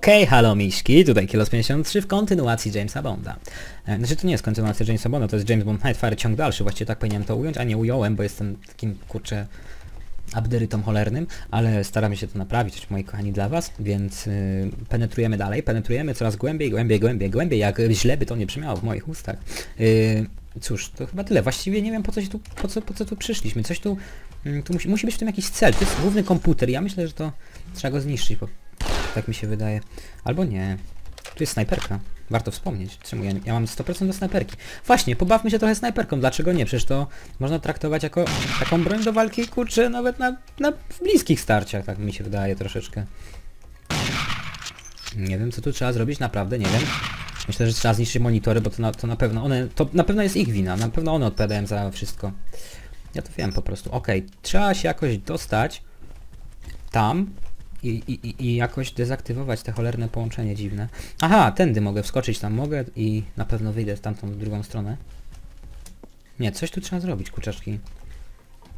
Okej, halo miśki, tutaj Kilos 53 w kontynuacji Jamesa Bonda. E, Znaczy to nie jest kontynuacja Jamesa Bonda, to jest James Bond Nightfire ciąg dalszy, właściwie tak powinienem to ująć, a nie ująłem, bo jestem takim, kurczę, abderytą cholernym, ale staramy się to naprawić, moi kochani, dla was, więc y, penetrujemy dalej, penetrujemy coraz głębiej, głębiej, głębiej, głębiej, jak źle by to nie brzmiało w moich ustach. Y, cóż, to chyba tyle, właściwie nie wiem po co, się tu, po co, po co tu przyszliśmy, coś tu, mm, tu musi, musi być w tym jakiś cel, to jest główny komputer, ja myślę, że to trzeba go zniszczyć, bo tak mi się wydaje. Albo nie. Tu jest snajperka. Warto wspomnieć. Czemu ja, ja mam 100% do snajperki? Właśnie, pobawmy się trochę snajperką. Dlaczego nie? Przecież to można traktować jako taką broń do walki, kurczę, nawet na, na w bliskich starciach, tak mi się wydaje troszeczkę. Nie wiem, co tu trzeba zrobić, naprawdę nie wiem. Myślę, że trzeba zniszczyć monitory, bo to na, to na pewno one, to na pewno jest ich wina, na pewno one odpowiadają za wszystko. Ja to wiem po prostu. Okej, trzeba się jakoś dostać tam, i, i, i- jakoś dezaktywować te cholerne połączenie dziwne. Aha, tędy mogę wskoczyć, tam mogę i na pewno wyjdę w tamtą drugą stronę. Nie, coś tu trzeba zrobić, kurczaczki.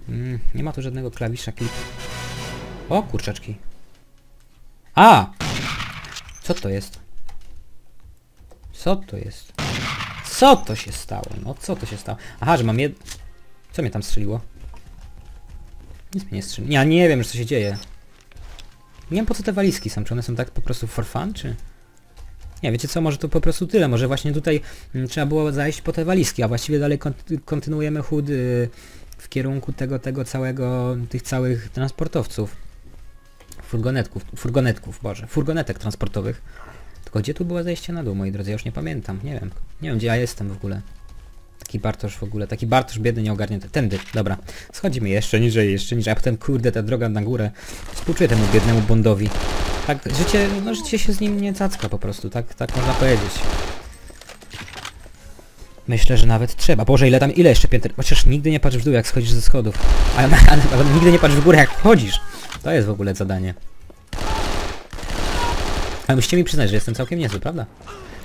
Mm, nie ma tu żadnego klawisza klik. O, kurczaczki. A! Co to jest? Co to jest? Co to się stało? No co to się stało? Aha, że mam jed... Co mnie tam strzeliło? Nic mnie nie strzeliło. Ja nie wiem już co się dzieje. Nie wiem po co te walizki są, czy one są tak po prostu for fun, czy... Nie, wiecie co, może to po prostu tyle, może właśnie tutaj mm, trzeba było zajść po te walizki, a właściwie dalej kont- kontynuujemy chód y, w kierunku tego, tego całego, tych całych transportowców. Furgonetków, furgonetków, boże, furgonetek transportowych. Tylko gdzie tu było zejście na dół, moi drodzy, ja już nie pamiętam, nie wiem, nie wiem gdzie ja jestem w ogóle. Taki Bartosz w ogóle, taki Bartosz biedny, nieogarnięty. Tędy, dobra. Schodzimy jeszcze niżej, jeszcze niżej, a potem kurde ta droga na górę. Współczuję temu biednemu Bondowi. Tak, życie, no życie się z nim nie cacka po prostu, tak, tak można powiedzieć. Myślę, że nawet trzeba. Boże, ile tam, ile jeszcze pięter... Chociaż nigdy nie patrz w dół, jak schodzisz ze schodów. Ale, ale, ale nigdy nie patrz w górę, jak wchodzisz. To jest w ogóle zadanie. Ale musicie mi przyznać, że jestem całkiem niezły, prawda?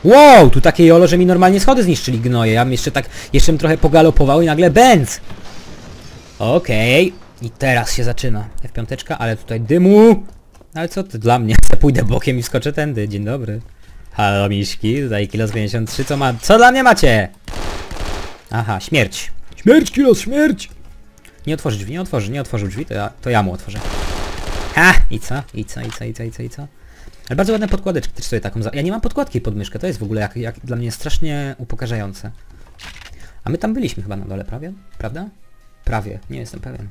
Wow, tu takie jolo, że mi normalnie schody zniszczyli gnoje. Ja bym jeszcze tak, jeszcze bym trochę pogalopował i nagle bęc. Okej. I teraz się zaczyna. F5, ale tutaj dymu. Ale co ty dla mnie? Pójdę bokiem i skoczę tędy. Dzień dobry. Halo miśki, tutaj Kilos 53, co ma... Co dla mnie macie? Aha, śmierć. Śmierć, Kilos, śmierć! Nie otworzy drzwi, nie otworzy, nie otworzył drzwi, to ja, to ja mu otworzę. Ha! I co? I co, i co, i co, i co, i co? Ale bardzo ładne podkładeczki też sobie taką za... Ja nie mam podkładki pod myszkę, to jest w ogóle jak, jak dla mnie strasznie upokarzające. A my tam byliśmy chyba na dole, prawie? Prawda? Prawie, nie jestem pewien.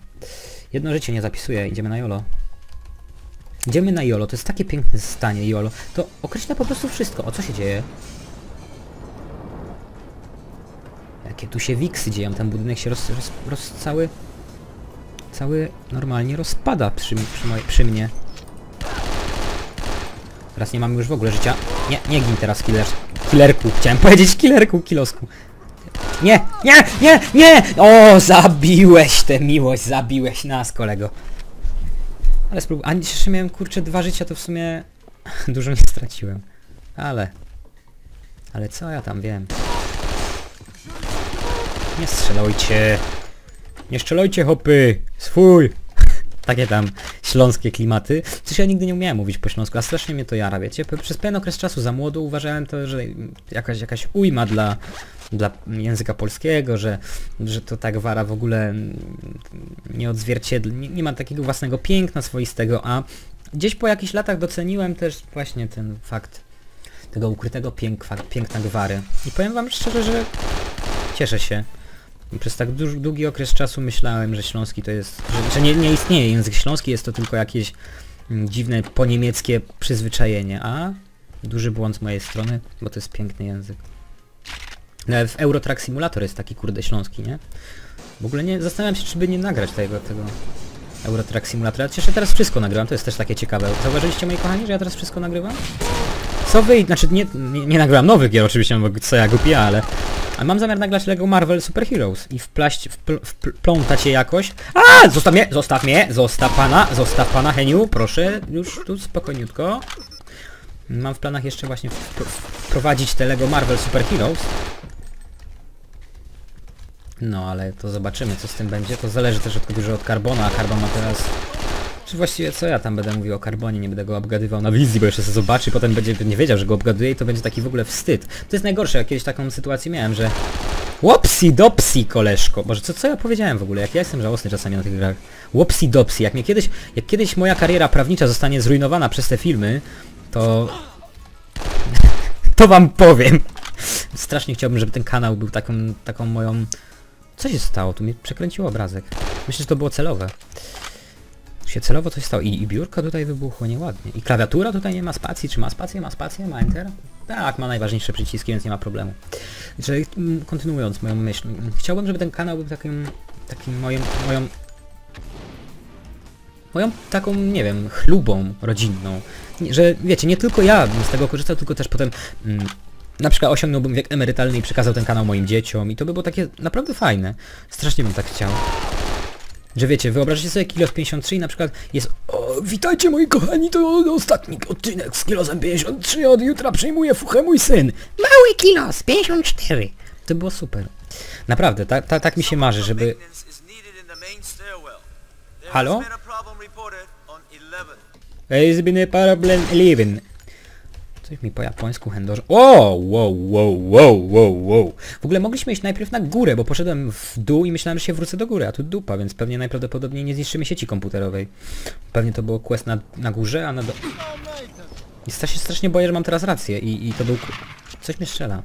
Jedno życie nie zapisuję, idziemy na Jolo. Idziemy na Jolo, to jest takie piękne stanie Jolo. To określa po prostu wszystko. O co się dzieje? Jakie tu się wiksy dzieją, ten budynek się roz, roz, roz cały... Cały normalnie rozpada przy, przy, przy mnie. Teraz nie mamy już w ogóle życia. Nie, nie gin teraz killer, killerku. Chciałem powiedzieć killerku, kilosku. Nie, nie, nie, nie! O, zabiłeś tę miłość, zabiłeś nas, kolego. Ale spróbuj... A jeszcze miałem, kurczę, dwa życia, to w sumie dużo nie straciłem. Ale... Ale co ja tam wiem? Nie strzelajcie! Nie strzelajcie, hopy! Swój! Takie tam śląskie klimaty. Coś ja nigdy nie umiałem mówić po śląsku, a strasznie mnie to jara, wiecie? Przez pewien okres czasu za młodu uważałem to, że jakaś, jakaś ujma dla, dla języka polskiego, że, że to tak wara w ogóle mm, nie odzwierciedli, nie, nie ma takiego własnego piękna swoistego, a gdzieś po jakichś latach doceniłem też właśnie ten fakt tego ukrytego piękwa, piękna gwary. I powiem wam szczerze, że cieszę się. Przez tak długi okres czasu myślałem, że śląski to jest, że, że nie, nie istnieje język śląski, jest to tylko jakieś mm, dziwne poniemieckie przyzwyczajenie, a duży błąd z mojej strony, bo to jest piękny język. Nawet w Eurotrack Simulator jest taki kurde śląski, nie? W ogóle nie zastanawiam się, czy by nie nagrać tego, tego Eurotrack Simulator. Ja jeszcze teraz wszystko nagrywam, to jest też takie ciekawe. Zauważyliście moi kochani, że ja teraz wszystko nagrywam? Co wy... Znaczy nie, nie, nie nagrywam nowych gier oczywiście, bo co ja głupi, ale... Ale mam zamiar nagrać Lego Marvel Super Heroes i wplaść, wpl, wplątać je jakoś. A! Zostaw mnie! Zostaw mnie! Zostaw pana! Zostaw pana Heniu! Proszę, już tu spokojniutko. Mam w planach jeszcze właśnie wpro- wprowadzić te Lego Marvel Super Heroes. No ale to zobaczymy co z tym będzie. To zależy też od że od Carbona, a Carbon ma teraz Czy właściwie co ja tam będę mówił o karbonie, nie będę go obgadywał na wizji, bo jeszcze sobie zobaczy, potem będzie nie wiedział, że go obgaduję i to będzie taki w ogóle wstyd. To jest najgorsze, jak kiedyś taką sytuację miałem, że... Łopsi dopsi, koleżko! Boże, co, co ja powiedziałem w ogóle? Jak ja jestem żałosny czasami na tych grach. Łopsi dopsi. Jak mnie kiedyś, jak kiedyś moja kariera prawnicza zostanie zrujnowana przez te filmy, to... to wam powiem. Strasznie chciałbym, żeby ten kanał był taką, taką moją... Co się stało? Tu mi przekręciło obrazek. Myślę, że to było celowe. Się celowo coś stało. I, I biurko tutaj wybuchło nieładnie. I klawiatura tutaj nie ma spacji. Czy ma spację? Ma spację? Ma enter? Tak, ma najważniejsze przyciski, więc nie ma problemu. Czyli mm, kontynuując moją myśl. mm, Chciałbym, żeby ten kanał był takim... Takim moim... Moją... Moją taką, nie wiem, chlubą rodzinną. Że wiecie, nie tylko ja bym z tego korzystał, tylko też potem... Mm, na przykład osiągnąłbym wiek emerytalny i przekazał ten kanał moim dzieciom i to by było takie naprawdę fajne. Strasznie bym tak chciał. Że wiecie, wyobraźcie sobie Kilos 53 i na przykład jest o, witajcie moi kochani, to ostatni odcinek z Kilosem 53, od jutra przyjmuje fuchę mój syn. Mały Kilos, 54. To było super. Naprawdę, tak ta, tak mi się marzy, żeby... 11. There's been a problem 11. Coś mi po japońsku chędoży. O, wow, wow, wow, wow, wow. W ogóle mogliśmy iść najpierw na górę, bo poszedłem w dół i myślałem, że się wrócę do góry, a tu dupa, więc pewnie najprawdopodobniej nie zniszczymy sieci komputerowej. Pewnie to było quest na, na górze, a na do... I sta- się strasznie boję, że mam teraz rację i, i to był... Coś mnie strzela.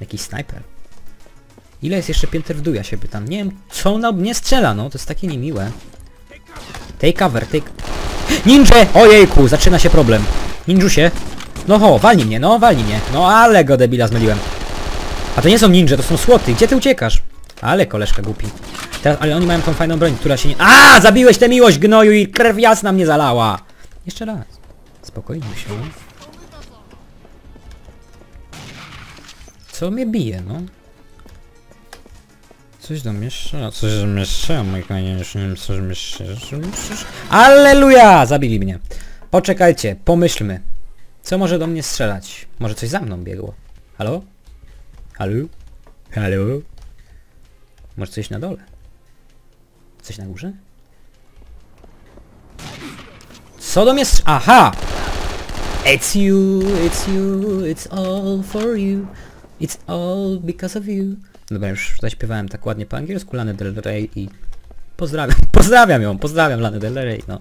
Jakiś snajper. Ile jest jeszcze pięter w dół, ja się pytam. Nie wiem, co na mnie strzela, no, to jest takie niemiłe. Take cover, take... Ninja! Ojejku, zaczyna się problem. Ninjusie. No ho, walnij mnie, no walnij mnie. No ale go debila zmyliłem. A to nie są ninja, to są słoty. Gdzie ty uciekasz? Ale koleżka głupi. Teraz, ale oni mają tą fajną broń, która się nie... A, Zabiłeś tę miłość gnoju i krew jasna mnie zalała! Jeszcze raz. Spokojnie się. Co mnie bije, no? Coś do strzela, coś do strzela, mój wiem, coś do strzela. Alleluja! Zabili mnie. Poczekajcie, pomyślmy. Co może do mnie strzelać? Może coś za mną biegło? Halo? Halo? Halo? Może coś na dole? Coś na górze? Co do mnie strz... Aha! It's you, it's you, it's all for you. It's all because of you. Dobra, już zaśpiewałem tak ładnie po angielsku Lany Del Rey i... Pozdrawiam, pozdrawiam ją, pozdrawiam Lany Del Rey, no.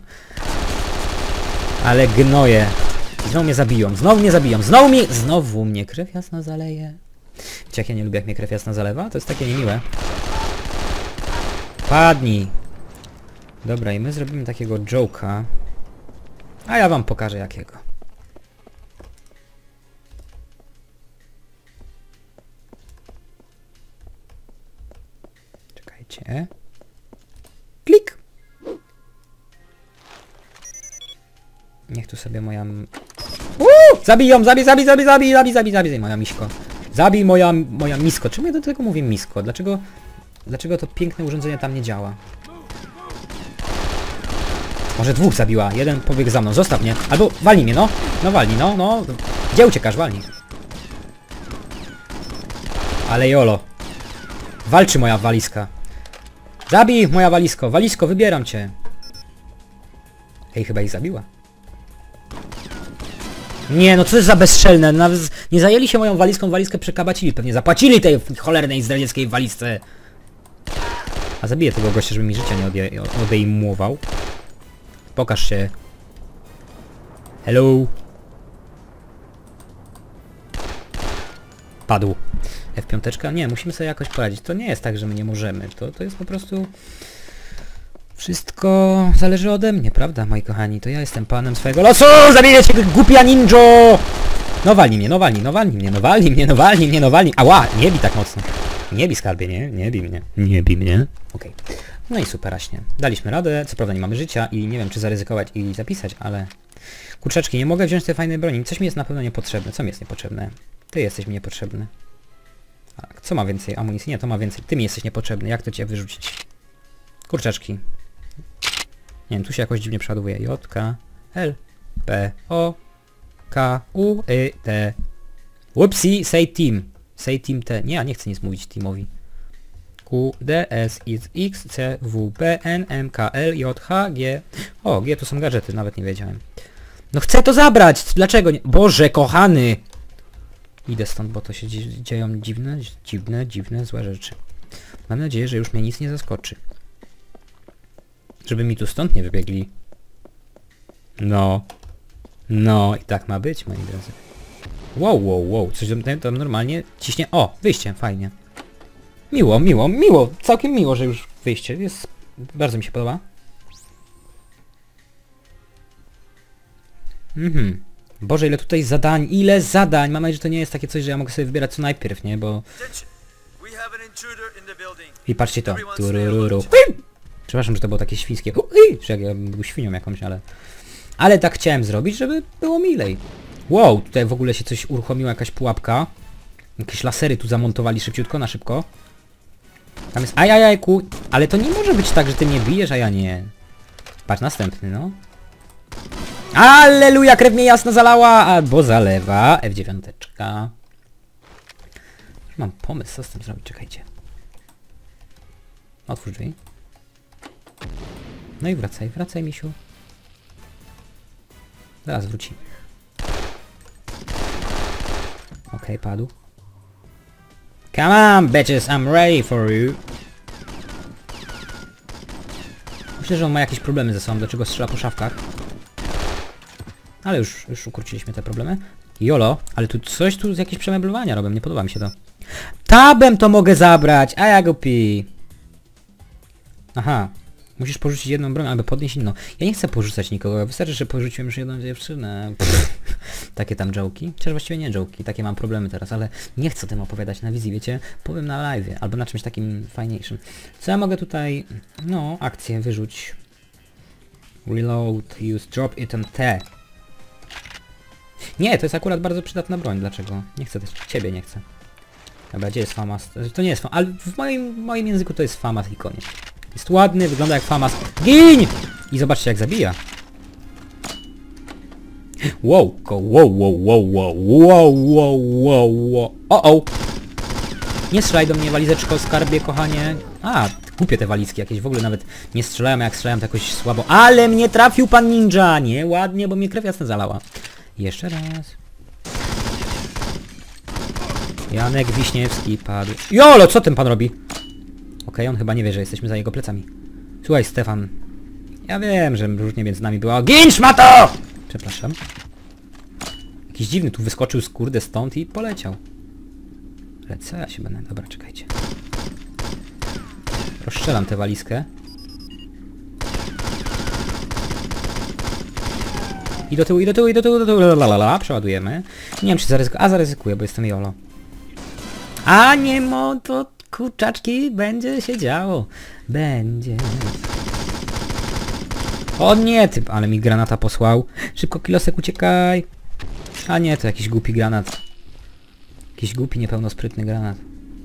Ale gnoje. Znowu mnie zabiją, znowu mnie zabiją, znowu mnie... Znowu mnie krew jasna zaleje. Wiecie jak ja nie lubię jak mnie krew jasna zalewa? To jest takie niemiłe. Padnij. Dobra, i my zrobimy takiego joke'a. A ja wam pokażę jakiego. Czekajcie. Klik! Niech tu sobie moja... Uuu! Zabij ją! Zabij, zabij, zabij, zabij, zabij, zabij, zabij, moja miśko. Zabij moja, moja misko. Czemu ja do tego mówię misko? Dlaczego... Dlaczego to piękne urządzenie tam nie działa? Może dwóch zabiła. Jeden pobiegł za mną. Zostaw mnie. Albo walnij mnie, no. No walnij, no, no. Gdzie uciekasz? Walnij. Ale jolo. Walczy moja walizka. Zabij moja walizko. Walizko, wybieram cię. Ej, chyba ich zabiła. Nie, no co to jest za bezstrzelne? Nawet z- nie zajęli się moją walizką, walizkę przekabacili. Pewnie zapłacili tej cholernej zdradzieckiej walizce. A zabiję tego gościa, żeby mi życia nie odje odejmował. Pokaż się. Hello. Padł. F5? Nie, musimy sobie jakoś poradzić. To nie jest tak, że my nie możemy. To, to jest po prostu... Wszystko zależy ode mnie, prawda, moi kochani? To ja jestem panem swojego losu! Zabiję cię, głupia ninjo! No walnij mnie, no walnij, no walnij mnie, no walnij mnie, no walnij mnie, no walnij... Ała! Nie bij tak mocno. Nie bij skarbie, nie? Nie bij mnie. Nie bij mnie. Okej. No i superaśnie. Daliśmy radę, co prawda nie mamy życia i nie wiem czy zaryzykować i zapisać, ale... Kurczaczki, nie mogę wziąć tej fajnej broni. Coś mi jest na pewno niepotrzebne. Co mi jest niepotrzebne? Ty jesteś mi niepotrzebny. A, co ma więcej amunicji? Nie, to ma więcej. Ty mi jesteś niepotrzebny. Jak to cię wyrzucić? Kurczaczki. Nie wiem, tu się jakoś dziwnie przeładowuje. J, K, L, P, O, K, U, Y, T. Whoopsie, say team. Say team T. Nie, ja nie chcę nic mówić teamowi. Q, D, S, X, C, W, P, N, M, K, L, J, H, G. O, G to są gadżety, nawet nie wiedziałem. No chcę to zabrać! Dlaczego nie? Boże, kochany! Idę stąd, bo to się dzie dzieją dziwne, dziwne, dziwne, złe rzeczy. Mam nadzieję, że już mnie nic nie zaskoczy. Żeby mi tu stąd nie wybiegli. No. No, i tak ma być, moi drodzy. Wow, wow, wow, coś tam, tam normalnie ciśnie... O, wyjście, fajnie. Miło, miło, miło, całkiem miło, że już wyjście jest... Bardzo mi się podoba. Mhm. Boże, ile tutaj zadań, ile zadań! Mam nadzieję, że to nie jest takie coś, że ja mogę sobie wybierać co najpierw, nie? Bo... I patrzcie to. Turururu. Przepraszam, że to było takie świńskie. Ui, jak ja był świnią jakąś, ale... Ale tak chciałem zrobić, żeby było milej. Wow, tutaj w ogóle się coś uruchomiła, jakaś pułapka. Jakieś lasery tu zamontowali szybciutko, na szybko. Tam jest ajajajku. Ale to nie może być tak, że ty mnie bijesz, a ja nie. Patrz, następny, no. Alleluja, krew mnie jasno zalała, albo zalewa. F9. Już mam pomysł, co z tym zrobić, czekajcie. Otwórz drzwi. No i wracaj, wracaj misiu. Zaraz wróci. Okej, padł. Come on, bitches, I'm ready for you. Myślę, że on ma jakieś problemy ze sobą, dlaczego strzela po szafkach. Ale już, już ukróciliśmy te problemy. Jolo, ale tu coś tu z jakieś przemeblowania robią, nie podoba mi się to. Tabem to mogę zabrać, a ja go pi. Aha. Musisz porzucić jedną broń, albo podnieść inną. Ja nie chcę porzucać nikogo, wystarczy, że porzuciłem już jedną dziewczynę. Pff, takie tam jołki. Chociaż właściwie nie jołki, takie mam problemy teraz, ale nie chcę o tym opowiadać na wizji, wiecie? Powiem na live, albo na czymś takim fajniejszym. Co ja mogę tutaj... No, akcję wyrzuć. Reload, use, drop it on T. Nie, to jest akurat bardzo przydatna broń. Dlaczego? Nie chcę też. Ciebie nie chcę. Dobra, gdzie jest FAMAS? To nie jest FAMAS, ale w moim, moim języku to jest FAMAS i koniec. Jest ładny, wygląda jak FAMAS. GIN! I zobaczcie jak zabija. Wow, wow, wow, wow, wow, wow, wow, wow, wow. O, o! Nie strzelaj do mnie walizeczko, skarbie, kochanie. A, głupie te walizki jakieś, w ogóle nawet nie strzelają, jak strzelają to jakoś słabo. Ale mnie trafił pan ninja! Nie, ładnie, bo mnie krew jasna zalała. Jeszcze raz. Janek Wiśniewski padł. Jolo, co ten pan robi? Okej, on chyba nie wie, że jesteśmy za jego plecami. Słuchaj, Stefan. Ja wiem, że różnie między nami była. Ginsz ma to! Przepraszam. Jakiś dziwny tu wyskoczył z kurde stąd i poleciał. Ale co ja się będę... Dobra, czekajcie. Rozstrzelam tę walizkę. I do tyłu, i do tyłu, i do tyłu, do tyłu, lalala, przeładujemy. Nie wiem czy zaryzykuję, a zaryzykuję, bo jestem jolo. A nie mo, to kurczaczki, będzie się działo. Będzie. O nie, typ, ale mi granata posłał. Szybko, kilosek, uciekaj. A nie, to jakiś głupi granat. Jakiś głupi, niepełnosprytny granat.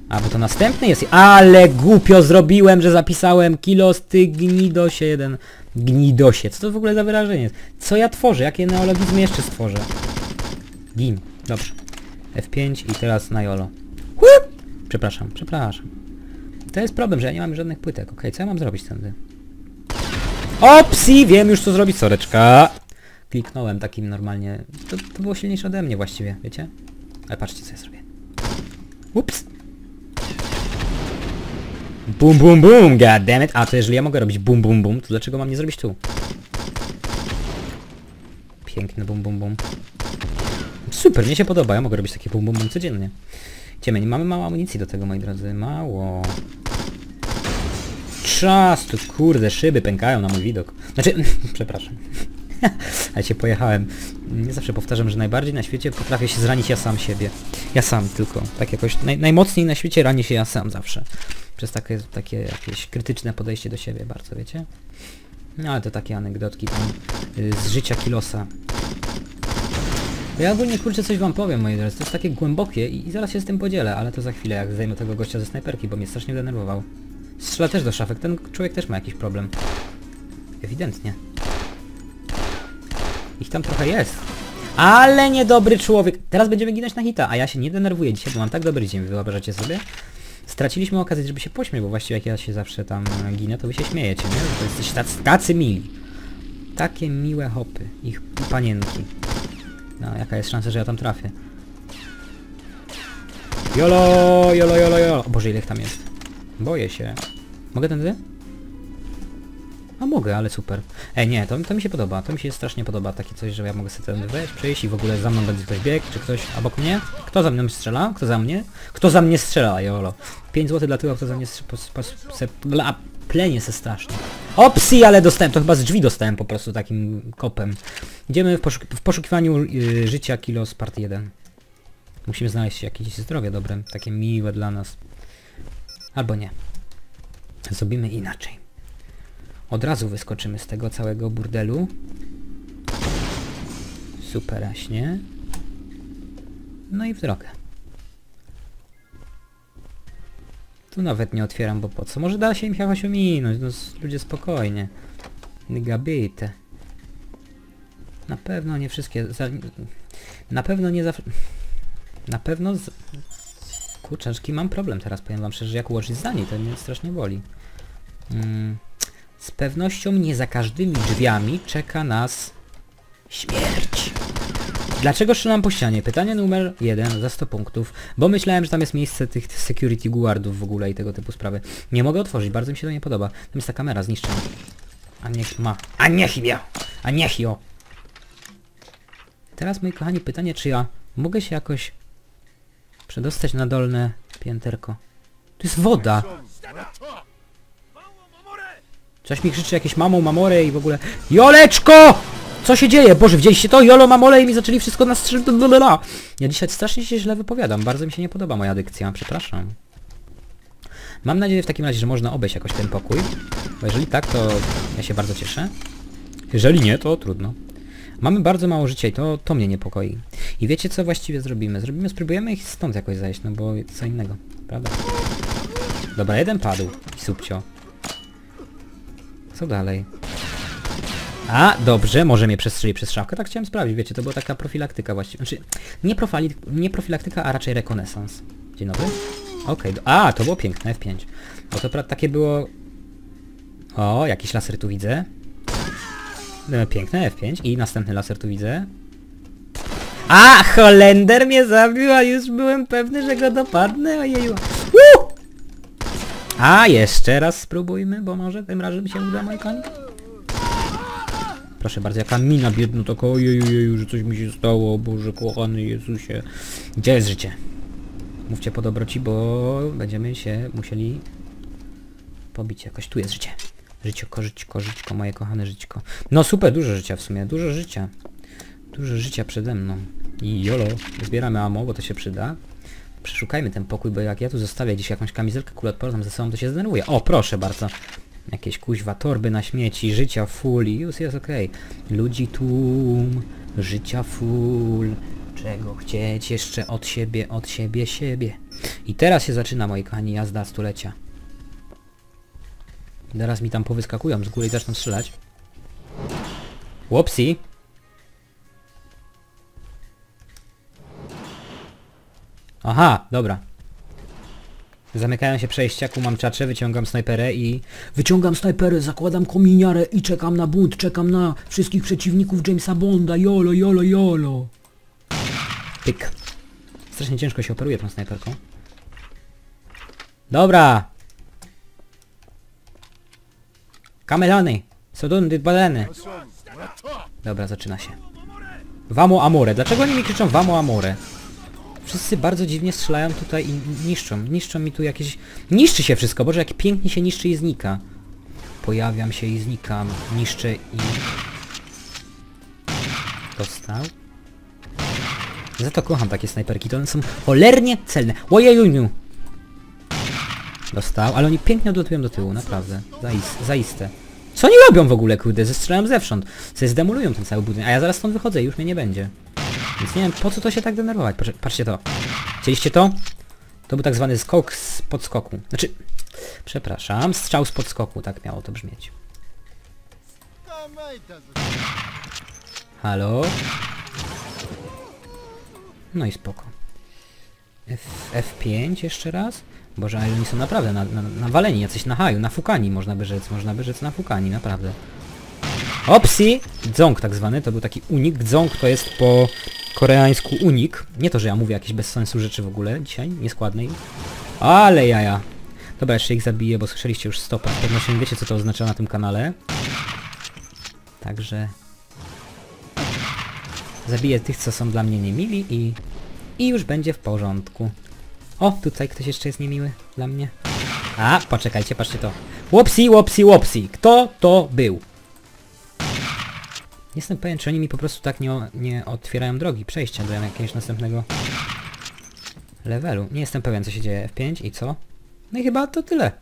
A, bo to następny jest. Ale głupio zrobiłem, że zapisałem kilos, ty gnidosie jeden. Gnidosie. Co to w ogóle za wyrażenie jest? Co ja tworzę? Jakie neologizmy jeszcze stworzę? Gin. Dobrze. F5 i teraz na jolo. Przepraszam, przepraszam. To jest problem, że ja nie mam żadnych płytek. Okej, co ja mam zrobić tędy? Opsi! Wiem już co zrobić, soreczka. Kliknąłem takim normalnie. To, to było silniejsze ode mnie właściwie, wiecie? Ale patrzcie co ja zrobię. Ups! Bum bum bum, goddammit. A to jeżeli ja mogę robić bum bum bum, to dlaczego mam nie zrobić tu? Piękny bum bum bum. Super, mnie się podoba, ja mogę robić takie bum bum bum codziennie. Nie mamy mało amunicji do tego, moi drodzy. Mało. Czas, tu kurde, szyby pękają na mój widok. Znaczy, przepraszam. Ale się pojechałem. Nie zawsze powtarzam, że najbardziej na świecie potrafię się zranić ja sam siebie. Ja sam tylko. Tak jakoś naj, najmocniej na świecie ranię się ja sam zawsze. Przez takie, takie jakieś krytyczne podejście do siebie bardzo, wiecie? No ale to takie anegdotki tam y, z życia Kilosa. Ja ogólnie kurczę coś wam powiem, moi drodzy, to jest takie głębokie i, i zaraz się z tym podzielę, ale to za chwilę, jak zajmę tego gościa ze snajperki, bo mnie strasznie denerwował. Strzela też do szafek, ten człowiek też ma jakiś problem. Ewidentnie. Ich tam trochę jest. Ale niedobry człowiek. Teraz będziemy ginąć na hita, a ja się nie denerwuję dzisiaj, bo mam tak dobry dzień, wyobrażacie sobie? straciliśmy okazję, żeby się pośmiać, bo właściwie jak ja się zawsze tam ginę, to wy się śmiejecie, nie? To jesteście tacy, tacy mili. Takie miłe hopy. Ich panienki. No, jaka jest szansa, że ja tam trafię? Jolo, jolo, jolo, jolo. O Boże, ile ich tam jest. Boję się. Mogę tędy? A mogę, ale super. Ej, nie, to, to mi się podoba. To mi się strasznie podoba. Takie coś, że ja mogę sobie tędy wejść, przejść i w ogóle za mną będzie ktoś biegł, czy ktoś obok mnie. Kto za mną strzela? Kto za mnie? Kto za mnie strzela, jolo. 5 zł dla tego, kto za mnie strzela. Plenie se strasznie. Opsi, ale dostałem, to chyba z drzwi dostałem po prostu takim kopem. Idziemy w, w poszukiwaniu y, życia kilo z part 1. Musimy znaleźć jakieś zdrowie dobre, takie miłe dla nas. Albo nie. Zrobimy inaczej. Od razu wyskoczymy z tego całego burdelu. Superaśnie. No i w drogę. Tu nawet nie otwieram, bo po co? Może da się im jakoś ominąć, no ludzie spokojnie. Gabite. Na pewno nie wszystkie... Za, na pewno nie zawsze... Na pewno z... Kurczęczki, mam problem teraz, powiem wam szczerze, jak ułożyć zdanie, to mnie strasznie boli. Mm, z pewnością nie za każdymi drzwiami czeka nas śmierć. Dlaczego strzelam po ścianie? Pytanie numer jeden za 100 punktów. Bo myślałem, że tam jest miejsce tych security guardów w ogóle i tego typu sprawy. Nie mogę otworzyć, bardzo mi się to nie podoba. Tam jest ta kamera zniszczona. A niech ma. A niech ja! A niech ją! Teraz, moi kochani, pytanie, czy ja mogę się jakoś przedostać na dolne pięterko? Tu jest woda! Coś mi krzyczy jakieś mamą, mamore i w ogóle... Joleczko! Co się dzieje? Boże, widzieliście to? Jolo, mamole i mi zaczęli wszystko na Ja dzisiaj strasznie się źle wypowiadam. Bardzo mi się nie podoba moja dykcja. Przepraszam. Mam nadzieję w takim razie, że można obejść jakoś ten pokój. Bo jeżeli tak, to ja się bardzo cieszę. Jeżeli nie, to trudno. Mamy bardzo mało życia i to, to mnie niepokoi. I wiecie co właściwie zrobimy? Zrobimy, spróbujemy ich stąd jakoś zajść, no bo co innego, prawda? Dobra, jeden padł. Subcio. Co dalej? A, dobrze, może mnie przestrzeli przez szafkę. Tak chciałem sprawdzić, wiecie, to była taka profilaktyka właściwie. Znaczy, nie, profili, nie profilaktyka, a raczej rekonesans. Dzień dobry. Okej, do- a, to było piękne, F5. Bo to takie było... O, jakiś laser tu widzę. E, Piękne, F5. I następny laser tu widzę. A, Holender mnie zabił, a już byłem pewny, że go dopadnę, ojeju. Woo! A, jeszcze raz spróbujmy, bo może tym razem się uda, moi koń. Proszę bardzo, jaka mina biedna, taka ojeju, że coś mi się stało, Boże kochany Jezusie. Gdzie jest życie? Mówcie po dobroci, bo będziemy się musieli pobić jakoś. Tu jest życie. Życie, korzyćko, żyćko, moje kochane żyćko. No super, dużo życia w sumie, dużo życia. Dużo życia przede mną. I jolo, zbieramy ammo, bo to się przyda. Przeszukajmy ten pokój, bo jak ja tu zostawię gdzieś jakąś kamizelkę kuloodporną ze sobą, to się zdenerwuję. O, proszę bardzo. Jakieś kuźwa torby na śmieci, życia full i już jest okej. Ludzi tłum, życia full. Czego chcieć jeszcze od siebie, od siebie, siebie. I teraz się zaczyna, moi kochani, jazda stulecia. Teraz mi tam powyskakują z góry i zaczną strzelać. Łopsi! Aha, dobra. Zamykają się przejścia, mam czacze, wyciągam snajperę i... Wyciągam snajperę, zakładam kominiarę i czekam na bunt, czekam na wszystkich przeciwników Jamesa Bonda, jolo, jolo, jolo. Pyk. Strasznie ciężko się operuje tą snajperką. Dobra! Kamelany! Sodundy, baleny! Dobra, zaczyna się. Vamo amore. Dlaczego oni mi krzyczą Vamo amore? Wszyscy bardzo dziwnie strzelają tutaj i niszczą. Niszczą mi tu jakieś... Niszczy się wszystko, Boże, jak pięknie się niszczy i znika. Pojawiam się i znikam. Niszczę i... Dostał. Za to kocham takie snajperki, to one są cholernie celne. Ojejuniu! Dostał, ale oni pięknie odlatują do tyłu, naprawdę. Zaiste. zaiste. Co oni robią w ogóle, kurde? Zestrzelają zewsząd. Sobie zdemolują ten cały budynek, a ja zaraz stąd wychodzę i już mnie nie będzie. Więc nie wiem, po co to się tak denerwować. Patrz, patrzcie to. Widzieliście to? To był tak zwany skok z podskoku. Znaczy, przepraszam, strzał z podskoku, tak miało to brzmieć. Halo? No i spoko. F, F5 jeszcze raz. Boże, ale oni są naprawdę na, na, nawaleni, jacyś na haju, nafukani, można by rzec, można by rzec nafukani, naprawdę. Opsi! Dzong tak zwany, to był taki unik. Dzong to jest po koreańsku unik. Nie to, że ja mówię jakieś bez sensu rzeczy w ogóle dzisiaj, nieskładnej. Ale jaja. Dobra, jeszcze ich zabiję, bo słyszeliście już stopa. Z pewnością wiecie, co to oznacza na tym kanale. Także... Zabiję tych, co są dla mnie niemili i... I już będzie w porządku. O, tutaj ktoś jeszcze jest niemiły dla mnie. A, poczekajcie, patrzcie to. Łopsi, łopsi, łopsi. Kto to był? Jestem pewien, czy oni mi po prostu tak nie, nie otwierają drogi, przejścia do jakiegoś następnego levelu. Nie jestem pewien, co się dzieje. F5 i co? No i chyba to tyle.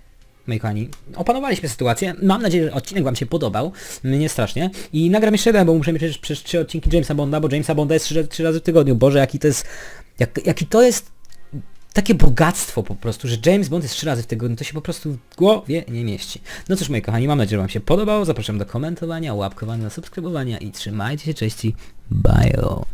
Moi kochani, opanowaliśmy sytuację. Mam nadzieję, że odcinek wam się podobał. Mnie strasznie. I nagram jeszcze jeden, bo muszę mieć przecież trzy odcinki Jamesa Bonda, bo Jamesa Bonda jest trzy, trzy razy w tygodniu. Boże, jaki to jest... Jak, jaki to jest takie bogactwo po prostu, że James Bond jest trzy razy w tygodniu, to się po prostu w głowie nie mieści. No cóż moi kochani, mam nadzieję, że wam się podobało. Zapraszam do komentowania, łapkowania, subskrybowania i trzymajcie się, cześci. Bye.